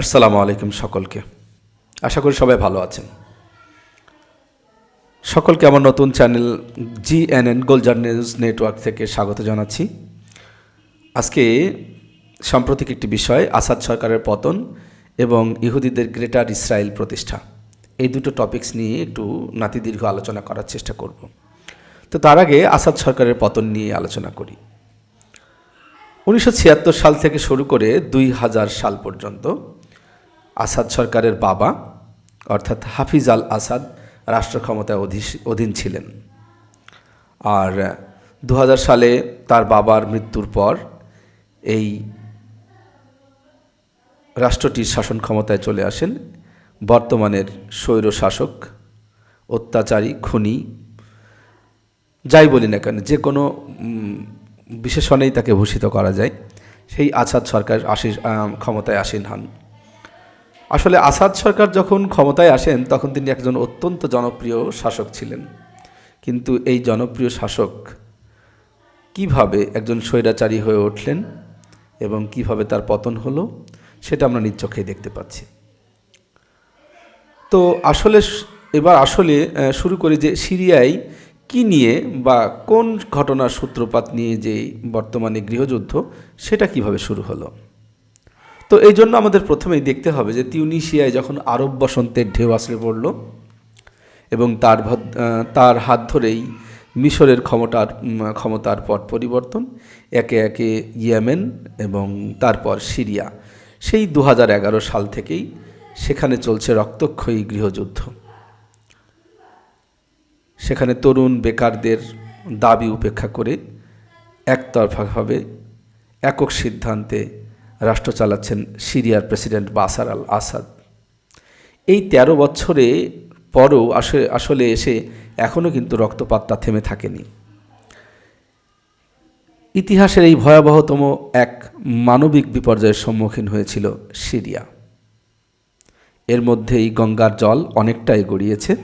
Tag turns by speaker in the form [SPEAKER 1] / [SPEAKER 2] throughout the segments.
[SPEAKER 1] আসসালামু আলাইকুম সকলকে। আশা করি সবাই ভালো আছেন। সকলকে আমার নতুন channel G N GNN Gulzar news network থেকে স্বাগত জানাচ্ছি। আজকে সাম্প্রতিক একটি বিষয়, আসাদ সরকারের পতন এবং ইহুদিদের গ্রেটার ইসরায়েল প্রতিষ্ঠা। এই দুটো টপিকস নিয়ে একটু নাতিদীর্ঘ আলোচনা করার চেষ্টা করব। তো তার আগে আসাদ সরকারের পতন নিয়ে আলোচনা করি। উনিশশো ছিয়াত্তর সাল থেকে শুরু করে দুই হাজার সাল পর্যন্ত আসাদ সরকারের বাবা, অর্থাৎ হাফিজ আল আসাদ রাষ্ট্র ক্ষমতায় অধীন ছিলেন। আর দু হাজার সালে তার বাবার মৃত্যুর পর এই রাষ্ট্রটির শাসন ক্ষমতায় চলে আসেন বর্তমানের স্বৈর শাসক, অত্যাচারী, খুনি, যাই বলি না কেন, যে কোনো বিশেষণেই তাকে ভূষিত করা যায়। সেই আসাদ সরকার আসি ক্ষমতায় আসীন হন। আসলে আসাদ সরকার যখন ক্ষমতায় আসেন, তখন তিনি একজন অত্যন্ত জনপ্রিয় শাসক ছিলেন। কিন্তু এই জনপ্রিয় শাসক কীভাবে একজন স্বৈরাচারী হয়ে উঠলেন এবং কীভাবে তার পতন হলো, সেটা আমরা নিজ চোখেই দেখতে পাচ্ছি। তো আসলে এবার আসলে শুরু করি যে সিরিয়ায় কি নিয়ে বা কোন ঘটনার সূত্রপাত নিয়ে যে বর্তমানে গৃহযুদ্ধ, সেটা কীভাবে শুরু হলো। তো এই জন্য আমাদের প্রথমেই দেখতে হবে যে তিউনিশিয়ায় যখন আরব বসন্তের ঢেউ আসলে পড়ল এবং তার তার হাত ধরেই মিশরের ক্ষমতার ক্ষমতার পট পরিবর্তন, একে একে ইয়েমেন এবং তারপর সিরিয়া। সেই দু হাজার এগারো সাল থেকেই সেখানে চলছে রক্তক্ষয়ী গৃহযুদ্ধ। সেখানে তরুণ বেকারদের দাবি উপেক্ষা করে একতরফাভাবে একক সিদ্ধান্তে রাষ্ট্র চালাচ্ছেন সিরিয়ার প্রেসিডেন্ট বাসার আল আসাদ। এই ১৩ বছরে পরও আসে, আসলে এসে এখনও কিন্তু রক্তপাতটা থেমে থাকেনি। ইতিহাসের এই ভয়াবহতম এক মানবিক বিপর্যয়ের সম্মুখীন হয়েছিল সিরিয়া। এর মধ্যেই গঙ্গার জল অনেকটাই গড়িয়েছে।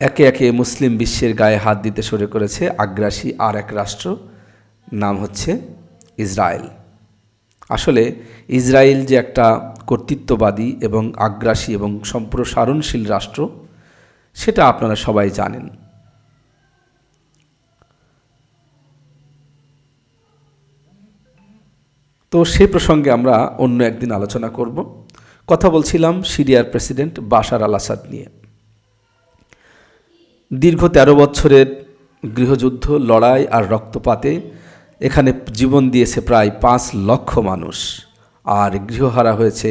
[SPEAKER 1] একে একে মুসলিম বিশ্বের গায়ে হাত দিতে শুরু করেছে আগ্রাসী আর এক রাষ্ট্র, নাম হচ্ছে ইসরায়েল। আসলে ইসরায়েল যে একটা কর্তৃত্ববাদী এবং আগ্রাসী এবং সম্প্রসারণশীল রাষ্ট্র, সেটা আপনারা সবাই জানেন। তো সে প্রসঙ্গে আমরা অন্য একদিন আলোচনা করব। কথা বলছিলাম সিরিয়ার প্রেসিডেন্ট বাশার আল আসাদ নিয়ে। দীর্ঘ ১৩ বছরের গৃহযুদ্ধ, লড়াই আর রক্তপাতে এখানে জীবন দিয়েছে প্রায় পাঁচ লক্ষ মানুষ। আর গৃহহারা হয়েছে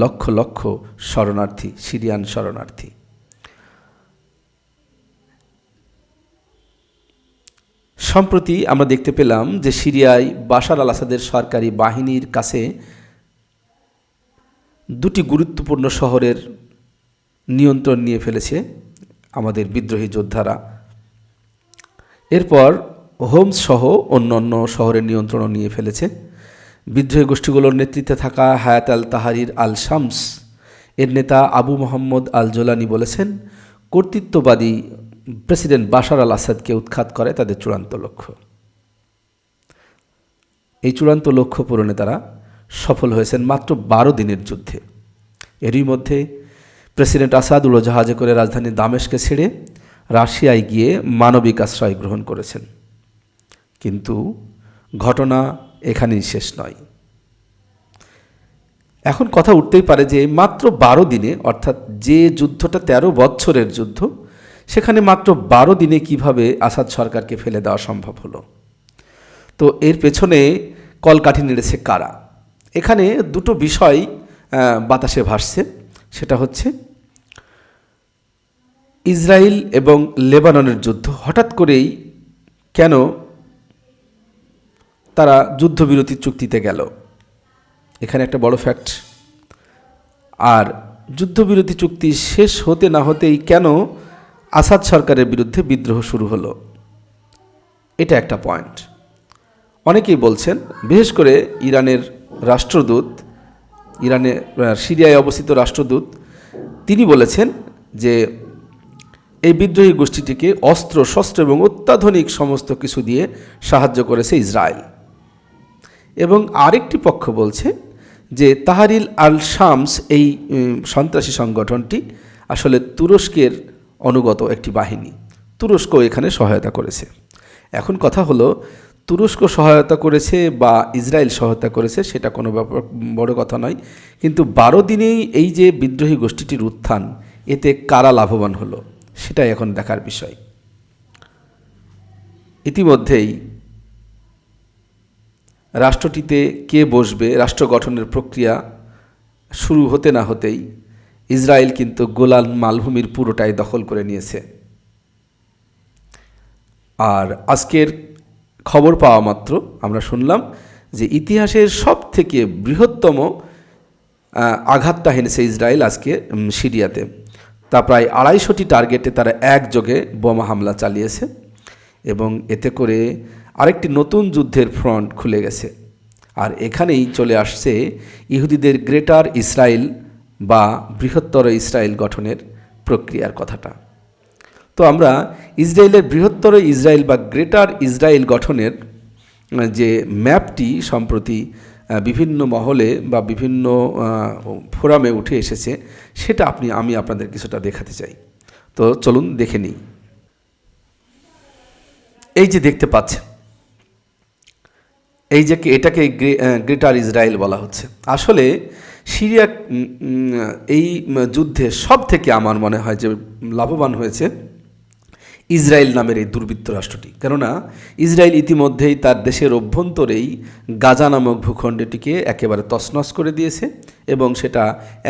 [SPEAKER 1] লক্ষ লক্ষ শরণার্থী, সিরিয়ান শরণার্থী। সম্প্রতি আমরা দেখতে পেলাম যে সিরিয়ায় বাশার আল আসাদের সরকারি বাহিনীর কাছে দুটি গুরুত্বপূর্ণ শহরের নিয়ন্ত্রণ নিয়ে ফেলেছে আমাদের বিদ্রোহী যোদ্ধারা। এরপর হোমস সহ অন্যান্য শহরের নিয়ন্ত্রণও নিয়ে ফেলেছে। বিদ্রোহী গোষ্ঠীগুলোর নেতৃত্বে থাকা হায়াত আল তাহারির আল শামস এর নেতা আবু মোহাম্মদ আল জোলানি বলেছেন, কর্তৃত্ববাদী প্রেসিডেন্ট বাশার আল আসাদকে উৎখাত করে তাদের চূড়ান্ত লক্ষ্য। এই চূড়ান্ত লক্ষ্য পূরণে তারা সফল হয়েছেন মাত্র বারো দিনের যুদ্ধে। এরই মধ্যে প্রেসিডেন্ট আসাদ উড়োজাহাজে করে রাজধানী দামেশকে ছেড়ে রাশিয়ায় গিয়ে মানবিক আশ্রয় গ্রহণ করেছেন। কিন্তু ঘটনা এখানেই শেষ নয়। এখন কথা উঠতেই পারে যে মাত্র বারো দিনে, অর্থাৎ যে যুদ্ধটা ১৩ বছরের যুদ্ধ, সেখানে মাত্র বারো দিনে কীভাবে আসাদ সরকারকে ফেলে দেওয়া সম্ভব হলো? তো এর পেছনে কলকাঠি নেড়েছে কারা? এখানে দুটো বিষয় বাতাসে ভাসছে। সেটা হচ্ছে ইসরায়েল এবং লেবাননের যুদ্ধ হঠাৎ করেই কেন তারা যুদ্ধবিরতি চুক্তিতে গেল। এখানে একটা বড় ফ্যাক্ট আর যুদ্ধবিরতি চুক্তি শেষ হতে না হতেই কেন আসাদ সরকারের বিরুদ্ধে বিদ্রোহ শুরু হলো? এটা একটা পয়েন্ট অনেকেই বলছেন, বিশেষ করে ইরানের রাষ্ট্রদূত, ইরানে সিরিয়ায় অবস্থিত রাষ্ট্রদূত, তিনি বলেছেন যে এই বিদ্রোহী গোষ্ঠীটিকে অস্ত্র, শস্ত্র এবং অত্যাধুনিক সমস্ত কিছু দিয়ে সাহায্য করেছে ইসরায়েল। এবং আরেকটি পক্ষ বলছে যে তাহারিল আল শামস এই সন্ত্রাসী সংগঠনটি আসলে তুরস্কের অনুগত একটি বাহিনী। তুরস্ক এখানে সহায়তা করেছে। এখন কথা হলো, তুরস্ক সহায়তা করেছে বা ইসরায়েল সহায়তা করেছে সেটা কোনো ব্যাপার, বড় কথা নয়। কিন্তু বারো দিনেই এই যে বিদ্রোহী গোষ্ঠীটির উত্থান, এতে কারা লাভবান হলো, সেটাই এখন দেখার বিষয়। ইতিমধ্যেই রাষ্ট্রটিতে কে বসবে, রাষ্ট্র গঠনের প্রক্রিয়া শুরু হতে না হতেই ইসরায়েল কিন্তু গোলান মালভূমির পুরোটাই দখল করে নিয়েছে। আর আজকের খবর পাওয়া মাত্র আমরা শুনলাম যে ইতিহাসের সব থেকে বৃহত্তম আঘাতটা হেনেছে ইসরায়েল আজকে সিরিয়াতে। তা প্রায় আড়াইশোটি টার্গেটে তারা একযোগে বোমা হামলা চালিয়েছে। এবং এতে করে আরেকটি নতুন যুদ্ধের ফ্রন্ট খুলে গেছে। আর এখানেই চলে আসছে ইহুদিদের গ্রেটার ইসরায়েল বা বৃহত্তর ইসরায়েল গঠনের প্রক্রিয়ার কথাটা। তো আমরা ইসরায়েলের বৃহত্তর ইসরায়েল বা গ্রেটার ইসরায়েল গঠনের যে ম্যাপটি সম্প্রতি বিভিন্ন মহলে বা বিভিন্ন ফোরামে উঠে এসেছে, সেটা আপনি, আমি আপনাদের কিছুটা দেখাতে চাই। তো চলুন দেখে নিই। এই যে দেখতে পাচ্ছেন, এই যে এটাকে গ্রেটার ইসরায়েল বলা হচ্ছে। আসলে সিরিয়া এই যুদ্ধে সব থেকে আমার মনে হয় যে লাভবান হয়েছে ইসরায়েল নামের এই দুর্বৃত্ত রাষ্ট্রটি। কেননা ইসরায়েল ইতিমধ্যেই তার দেশের অভ্যন্তরেই গাজা নামক ভূখণ্ডটিকে একেবারে তছনছ করে দিয়েছে এবং সেটা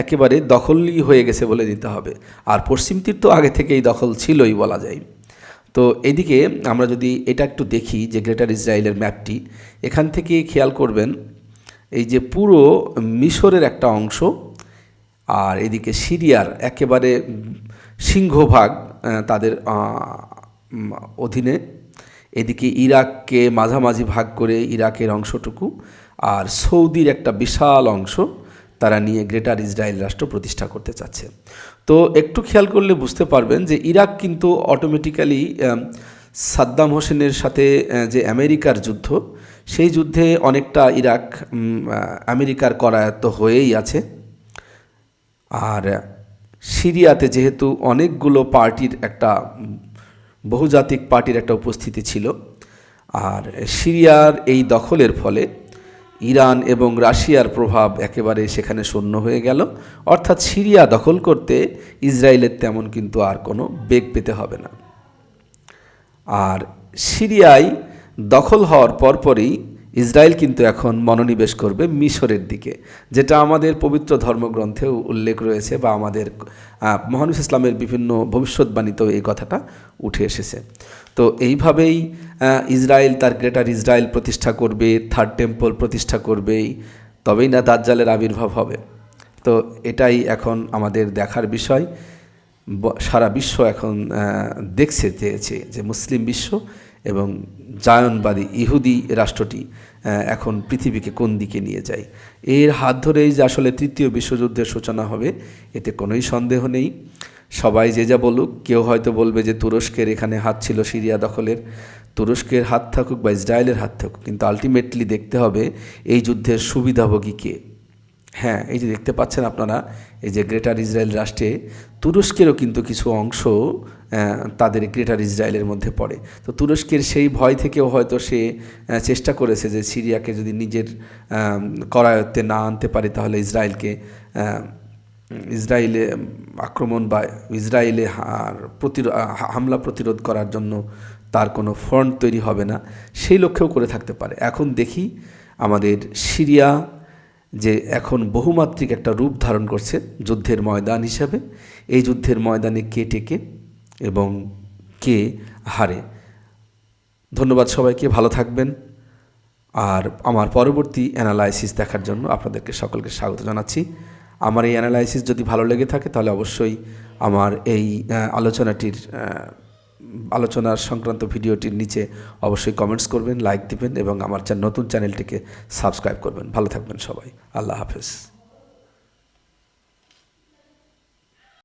[SPEAKER 1] একেবারে দখলই হয়ে গেছে বলে দিতে হবে। আর পশ্চিম তীর তো আগে থেকেই দখল ছিলই বলা যায়। তো এদিকে আমরা যদি এটা একটু দেখি যে গ্রেটার ইসরায়েলের ম্যাপটি, এখান থেকে খেয়াল করবেন এই যে পুরো মিশরের একটা অংশ আর এদিকে সিরিয়ার একেবারে সিংহভাগ তাদের অধীনে। এদিকে ইরাককে মাঝামাঝি ভাগ করে ইরাকের অংশটুকু আর সৌদির একটা বিশাল অংশ তারা নিয়ে গ্রেটার ইসরায়েল রাষ্ট্র প্রতিষ্ঠা করতে চাচ্ছে। তো একটু খেয়াল করলে বুঝতে পারবেন যে ইরাক কিন্তু অটোমেটিক্যালি সাদ্দাম হোসেনের সাথে যে আমেরিকার যুদ্ধ, সেই যুদ্ধে অনেকটা ইরাক আমেরিকার করায়ত্ত হয়েই আছে। আর সিরিয়াতে যেহেতু অনেকগুলো পার্টির একটা বহুজাতিক পার্টির একটা উপস্থিতি ছিল, আর সিরিয়ার এই দখলের ফলে ইরান এবং রাশিয়ার প্রভাব একেবারে সেখানে শূন্য হয়ে গেল। অর্থাৎ সিরিয়া দখল করতে ইসরায়েলের তেমন কিন্তু আর কোনো বেগ পেতে হবে না। আর সিরিয়ায় দখল হওয়ার পরপরই ইসরায়েল কিন্তু এখন মনোনিবেশ করবে মিশরের দিকে যেটা আমাদের পবিত্র ধর্মগ্রন্থেও উল্লেখ রয়েছে বা আমাদের আহ, মহানুস ইসলামের বিভিন্ন ভবিষ্যৎবাণীতেও এই কথাটা উঠে এসেছে। তো এইভাবেই ইসরায়েল তার গ্রেটার ইসরায়েল প্রতিষ্ঠা করবে থার্ড টেম্পল প্রতিষ্ঠা করবেই তবেই না দাজ্জালের আবির্ভাব হবে। তো এটাই এখন আমাদের দেখার বিষয়। সারা বিশ্ব এখন দেখছে চেয়েছে যে মুসলিম বিশ্ব এবং জায়নবাদী ইহুদি রাষ্ট্রটি এখন পৃথিবীকে কোন দিকে নিয়ে যায়। এর হাত ধরেই যে আসলে তৃতীয় বিশ্বযুদ্ধের সূচনা হবে, এতে কোনোই সন্দেহ নেই। সবাই যে যা বলুক, কেউ হয়তো বলবে যে তুরস্কের এখানে হাত ছিল সিরিয়া দখলের। তুরস্কের হাত থাকুক বা ইসরায়েলের হাত থাকুক, কিন্তু আলটিমেটলি দেখতে হবে এই যুদ্ধের সুবিধাভোগী কে। হ্যাঁ এই যে দেখতে পাচ্ছেন আপনারা, এই যে গ্রেটার ইসরায়েল রাষ্ট্রে তুরস্কেরও কিন্তু কিছু অংশ তাদের গ্রেটার ইসরায়েলের মধ্যে পড়ে। তো তুরস্কের সেই ভয় থেকেও হয়তো সে চেষ্টা করেছে যে সিরিয়াকে যদি নিজের করায়ত্তে না আনতে পারে, তাহলে ইসরায়েলকে ইসরায়েলে, আক্রমণ বা ইসরায়েলে হার প্রতিরো- হামলা প্রতিরোধ করার জন্য তার কোনো ফ্রন্ট তৈরি হবে না। সেই লক্ষ্যেও করে থাকতে পারে। এখন দেখি আমাদের সিরিয়া যে এখন বহুমাত্রিক একটা রূপ ধারণ করছে যুদ্ধের ময়দান হিসাবে। এই যুদ্ধের ময়দানে কে টেকে এবং কে হারে? ধন্যবাদ সবাইকে, ভালো থাকবেন। আর আমার পরবর্তী অ্যানালাইসিস দেখার জন্য আপনাদেরকে সকলকে স্বাগত জানাচ্ছি। আমার এই অ্যানালাইসিস যদি ভালো লেগে থাকে, তাহলে অবশ্যই আমার এই আলোচনাটির আলোচনার সংক্রান্ত ভিডিওটির নিচে অবশ্যই কমেন্টস করবেন লাইক দিবেন এবং আমার নতুন চ্যানেলটিকে সাবস্ক্রাইব করবেন। ভালো থাকবেন সবাই। আল্লাহ হাফেজ।